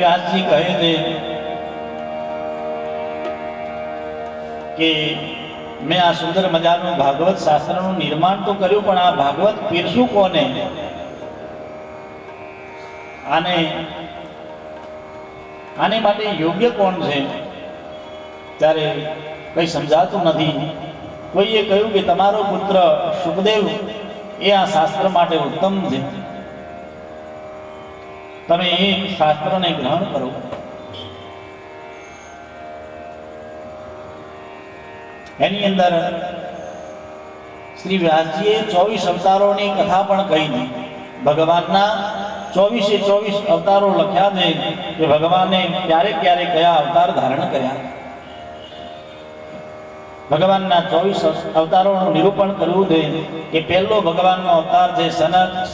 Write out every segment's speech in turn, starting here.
વ્યાસજી કહે છે કે મેં આ સુંદર મજાનું ભાગવત શાસ્ત્રનું નિર્માણ તો કર્યું, પણ આ ભાગવત પીરસું કોને? આને આને માટે યોગ્ય કોણ છે? ત્યારે કંઈ સમજાતું નથી. કોઈએ કહ્યું કે તમારો પુત્ર સુખદેવ એ આ શાસ્ત્ર માટે ઉત્તમ છે. તમે એ શાસ્ત્રને ગ્રહણ કરો. એની અંદર શ્રી વ્યાસજીએ ચોવીસ અવતારોની કથા પણ કહી ભગવાનના ચોવીસે ચોવીસ અવતારો લખ્યા છે કે ભગવાને ક્યારે ક્યારે કયા અવતાર ધારણ કર્યા. ભગવાનના ચોવીસ અવતારોનું નિરૂપણ કરવું છે કે પહેલો ભગવાનનો અવતાર છે સનત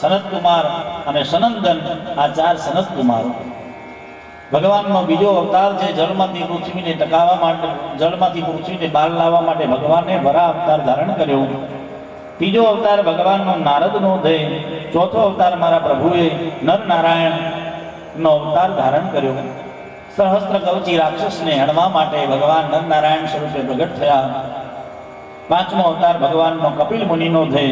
સનત કુમાર અને સનંદન, આ ચાર સનત કુમાર ભગવાનનો બીજો અવતાર છે જળમાંથી પૃથ્વીને ટકાવવા માટે, જળમાંથી પૃથ્વીને બહાર લાવવા માટે ભગવાને વરા અવતાર ધારણ કર્યો. ત્રીજો અવતાર ભગવાનનો નારદનો દય ચોથો અવતાર મારા પ્રભુએ નર નારાયણનો અવતાર ધારણ કર્યો. સહસ્ત્ર કવચી રાક્ષસને હણવા માટે ભગવાન નર નારાયણ સ્વરૂપે પ્રગટ થયા. પાંચમો અવતાર ભગવાનનો કપિલ મુનિનો છે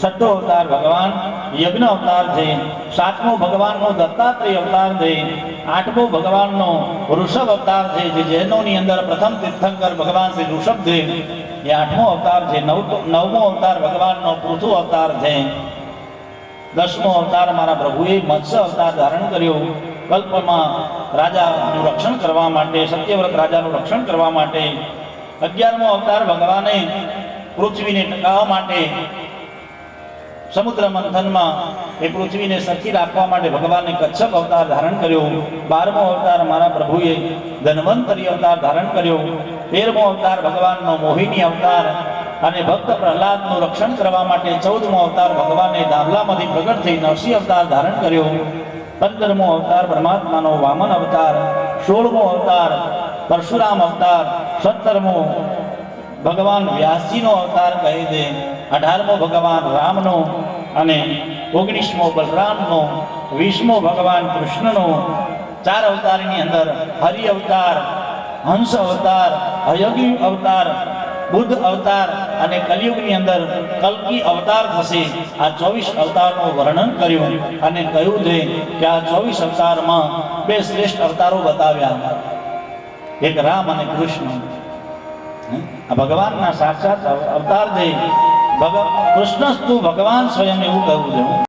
છઠ્ઠો અવતાર ભગવાન યજ્ઞ અવતાર છે સાતમો ભગવાનનો દત્તાત્રેય અવતાર છે આઠમો ભગવાનનો ઋષભ અવતાર છે જે જૈનોની અંદર પ્રથમ તીર્થંકર ભગવાન શ્રી ઋષભ છે એ આઠમો અવતાર છે નવ નવમો અવતાર ભગવાનનો પૃથુ અવતાર છે દસમો અવતાર મારા પ્રભુએ મત્સ્ય અવતાર ધારણ કર્યો. કલ્પમાં રાજાનું રક્ષણ કરવા માટે, સત્યવ્રત રાજાનું રક્ષણ કરવા માટે, અગિયારમો અવતાર ભગવાને પૃથ્વીને ટકાવવા માટે, સમુદ્ર મંથનમાં એ પૃથ્વીને સચી રાખવા માટે ભગવાને કચ્છપ અવતાર ધારણ કર્યો, બારમો અવતાર મારા પ્રભુએ ધન્વંતરી અવતાર ધારણ કર્યો, તેરમો અવતાર ભગવાનનો મોહિની અવતાર અને ભક્ત પ્રહલાદનું રક્ષણ કરવા માટે ચૌદમો અવતાર ભગવાને દામલામાંથી પ્રગટ થઈ નરસિંહ અવતાર ધારણ કર્યો. પંદરમો અવતાર પરમાત્માનો વામન અવતાર, સોળમો અવતાર પરશુરામ અવતાર, સત્તરમો ભગવાન વ્યાસજીનો અવતાર કહે છે, અઢારમો ભગવાન રામનો અને ઓગણીસમો બલરામનો, વીસમો ભગવાન કૃષ્ણનો. ચાર અવતારની અંદર હરિ અવતાર, હંસ અવતાર અયગ્નિ અવતાર, બુદ્ધ અવતાર અને કલયુગની અંદર કલ્કી અવતાર થશે. આ ચોવીસ અવતારનું વર્ણન કર્યું. અને કહ્યું છે કે આ ચોવીસ અવતારમાં બે શ્રેષ્ઠ અવતારો બતાવ્યા. એક રામ અને કૃષ્ણ. આ ભગવાનના સાક્ષાત અવતાર છે. ભગ, કૃષ્ણસ્તુ ભગવાન સ્વયં એવું કહ્યું છે.